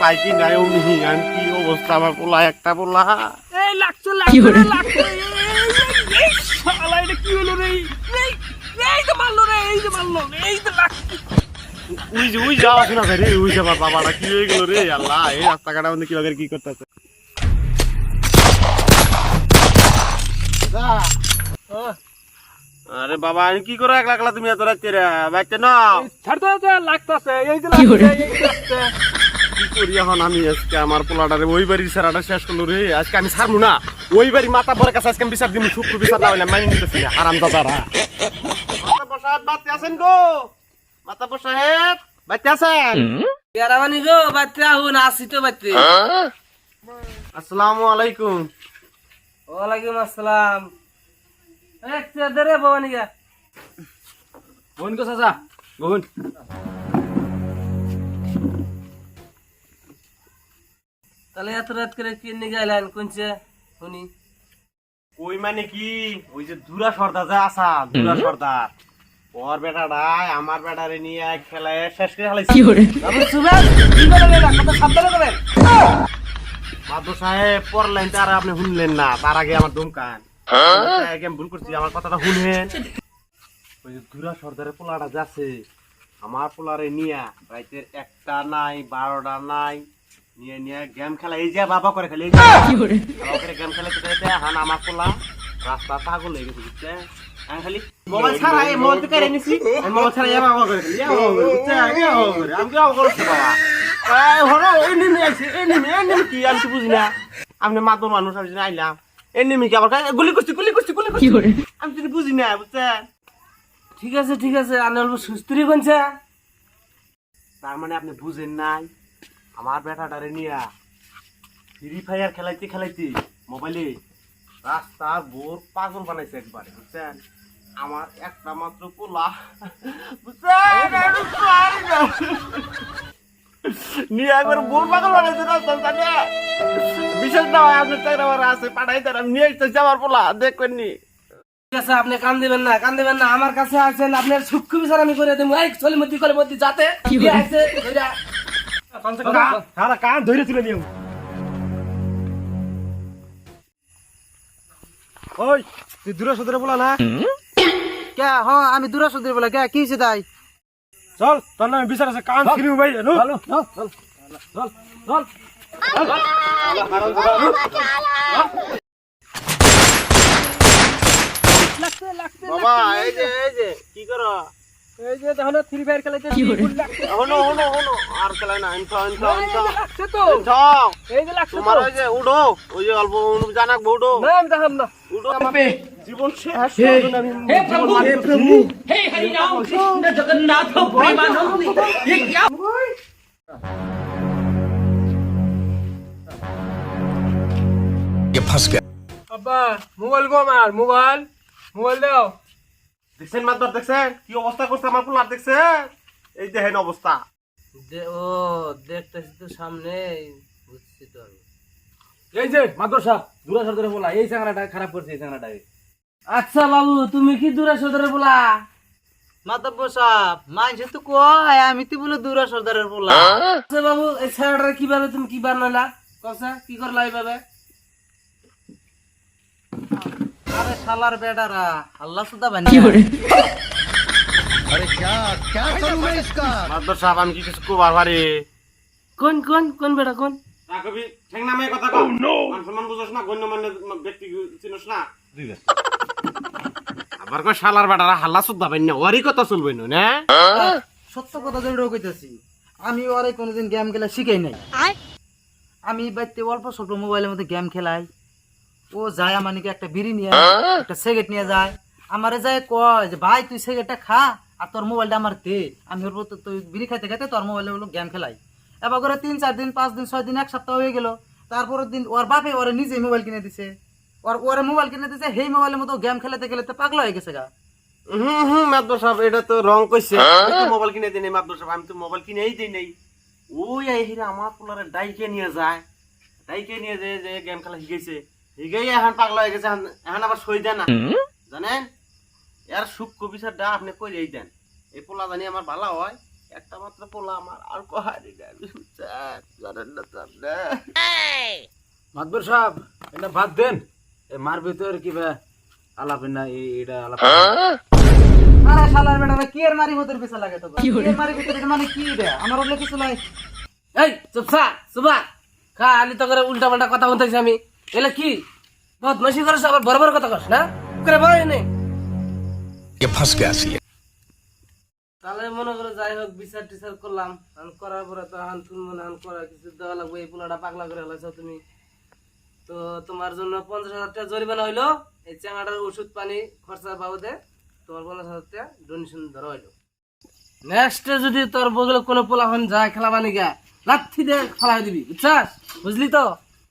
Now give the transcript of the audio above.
পাই কি নাই অমনি আমি কি অবস্থা? আমার পোলা একটা পোলা। এই লাগছে লাগছে লাগছে। এই, শালা এটা কি হলো রে? এই এই তো মারলো রে এই তো মারলো এই তো লাগছে। উই যে উই যাওয়া শোনা রে উই যাবার বাবাটা কি হয়ে গেল রে? আল্লাহ এই রাস্তাঘাটের মধ্যে কীভাবে কি করতেছে আরে বাবা আমি কি করো একলা একলা তুমি এত রাত্রে বাচ্চা না ছাড় তো তো লাগতাছে যে এই যে লাগছে। কি করি এখন আমি? আজকে আমার পোলাটারে ওই বাড়ির সারাটা শেষ করল রে। আজকে আমি ছাড়বো না। ওই বাড়ি মাথা পরে কাছে আজকে আমি বিচার দিব শুক্র বিচার না হইলে মাইনে নিতেছি আরাম দাদারা মাথা আছেন গো? মাথা বসাহেব বাচ্চা আছেন? পেয়ারাবানি গো আসি তো আসসালামু আলাইকুম। ওয়ালাইকুম আসসালাম। এক চাদরে ভবানী গা বোন কো চাচা বোন। তাহলে এত রাত করে কি নিয়ে গেলেন? কোনছে শুনি ওই মানে কি? ওই যে দুরা সর্দার যে আসা দুরা সর্দার। ওর বেটাটাই আমার বেটারে নিয়ে খেলায় শেষ করে খেলাইছি আপনি শুবেন কি করে গেলেন কত সাবধানে করেন। মাদু সাহেব পড়লেন তার আপনি শুনলেন না তার আগে আমার দমকান। আমি ভুল করছি আমার কথাটা শুনবেন ওই যে দুরা সর্দারের পোলাটা যাচ্ছে আমার পোলারে নিয়া রাইতের একটা নাই বারোটা নাই নিয়ে নিয়ে গেম খেলা এই যে বাবা করে খেলে গেম খেলাতে খেলাতে হান আমার পোলা রাস্তা পাগল হয়ে গেছে বুঝছে? আমি খালি মোবাইল ছাড়া এই মোবাইল তো কেড়ে নিছি মোবাইল ছাড়া ইয়া বাবা করে খেলি ইয়া বাবা করে বুঝছে? ইয়া বাবা করে আমি কি বাবা করছি বাবা? এই হলো এই নিমি আইছে এই নিমি এই নিমি কি আমি তো বুঝি না। আপনি মাদুর মানুষ আমি আইলাম এই নিমি কি আবার গুলি করছি গুলি করছি গুলি করছি। আমি তো বুঝি না বুঝছেন ঠিক আছে ঠিক আছে আনে অল্প সুস্থিরি কোনছে তার মানে আপনি বুঝেন নাই। আমার বেটাটারে নিয়া ফ্রি ফায়ার খেলাইতে খেলাইতে মোবাইলে রাস্তা বোর পাগল বানাইছে একবারে বুঝছেন আমার একটা মাত্র পোলা বুঝছেন। নিয়ে একবার বোর পাগল বানাইছে রাস্তা জানে বিশেষ না হয় আপনার চাকরি আমার আছে পাঠাই দেন আমি নিয়ে আসতেছি আমার পোলা দেখবেন নি ঠিক আছে আপনি কান দিবেন না কান দিবেন না আমার কাছে আছেন আপনার সূক্ষ্ম বিচার আমি করে দেবো এই চলে মধ্যে কলে মধ্যে যাতে দিয়ে আছে কান। ধরে তুলে নিও। ওই তুই দূরে সদরে বলা না? কে হ্যাঁ আমি দূরা সুদের বলে কে কি হয়েছে তাই? চল তোর নামে বিচার আছে কান ফিরি ভাই চল চল চল চল লাগছে লাগছে। বাবা এই যে এই যে কি করো? এই যে তাহলে ফ্রি ফায়ার খেলাইতে লাগছে হনো হনো হনো আর খেলাই না ইনফা ইনফা ইনফা লাগছে তো। এই যে লাগছে তোমার ওই যে উঠো ওই যে অল্প জানাক উঠো না আমি দেখাম না। জীবন শেষ। মোবাইল গো আমার মোবাইল মোবাইল দাও দেখছেন মাত্র দেখছেন? কি অবস্থা করছে আমার পোলার দেখছেন? এই দেখেন অবস্থা। ও দেখতেছি তো সামনে বুঝছি তো আমি। এই যে মাদ্রাসা দূরা সদরে বলা এই খারাপ করছে এই চাংরাটাকে আচ্ছা বাবু তুমি কি দূরা সদরে বলা মাতব্য সাহেব মাঝে তো কয় আমি তো বলে দূরা সর্দারের বলা আচ্ছা বাবু এই ছাড়াটা কীভাবে তুমি কি বানালা কসা কি করলা এইভাবে? আরে শালার বেডারা আল্লাহ সুদা বানিয়ে মাত্র সাহেব আমি কি কিছু কোবার পারি কোন কোন কোন বেটা কোন? না কবি ঠেং নামে কথা কও। মান সম্মান বুঝছ না গণ্য মানে ব্যক্তি চিনস না। আবার কই শালার বেটারা হাল্লা সুদ্ধা পাইন না ওরই কথা চলবে না না? সত্য কথা যেটা কইতেছি আমি ওরে কোনোদিন গেম খেলা শিখাই নাই। আমি বাড়িতে অল্প স্বল্প মোবাইলের মধ্যে গেম খেলাই। ও যায় আমার নাকি একটা বিড়ি নিয়ে একটা সিগারেট নিয়ে যায়। আমারে যায় কয় যে ভাই তুই সিগারেটটা খা আর তোর মোবাইলটা আমার দে। আমি ওর তো তুই বিড়ি খাইতে খাইতে তোর মোবাইলে হলো গেম খেলাই এবার করে তিন চার দিন পাঁচ দিন ছয় দিন এক সপ্তাহ হয়ে গেল। তারপরের দিন ওর বাপে ওরে নিজে মোবাইল কিনে দিছে। ওর ওরে মোবাইল কিনে দিছে সেই মোবাইলের মতো গেম খেলাতে খেলাতে পাগলা হয়ে গেছে গা। হুম হুম মাদ্র সাহেব এটা তো রং কইছে। মোবাইল কিনে দিই নাই মাদ্র সাহেব আমি তো মোবাইল কিনেই দিই নাই। ওই এই হিরা আমার পোলারে ডাইকে নিয়ে যায় ডাইকে নিয়ে যে যে গেম খেলা শিখাইছে। শিখাই এখন পাগলা হয়ে গেছে এখন- এখন আবার সই দেন না। জানেন? এর সূক্ষ্ম বিচারটা আপনি কইলেই দেন। এই পোলা জানি আমার ভালো হয় একটা মাত্র পোলা আমার আর কহারি জানেন না তো আপনি? মাতবর সাহেব এটা ভাত দেন। এ মার ভিতর কি বে আলাপ না এই- এটা আলাপ আরে শালার বেটা কি এর মারি ভিতর পিছা লাগে তো কি এর মারি ভিতর এটা মানে কি রে আমার ওগুলো কিছু নাই। এই চুপসা সুবা খালি তো করে উল্টা পাল্টা কথা বলতেছি আমি। এলে কি? বদমাশি করছ আবার বরাবর কথা না? করে কে আসি তাহলে মনে যাই হোক বিচার টিচার করলাম। করার পরে তো হান তুমি মনে হান কিছু দেওয়া লাগবে এই পোলাটা পাগলা করে হলেছ তুমি। তো তোমার জন্য পঞ্চাশ হাজার টাকা জরিমানা হইল। এই ওষুধ পানি বাবদে তোমার পঞ্চাশ হাজার টাকা ডোনেশন ধরা হইল। নেক্সট যদি তোর বগলে কোনো পোলাহন যায় খেলা বানিকা লাথি দিয়ে খেলা দিবি বুঝছাস? বুঝলি তো?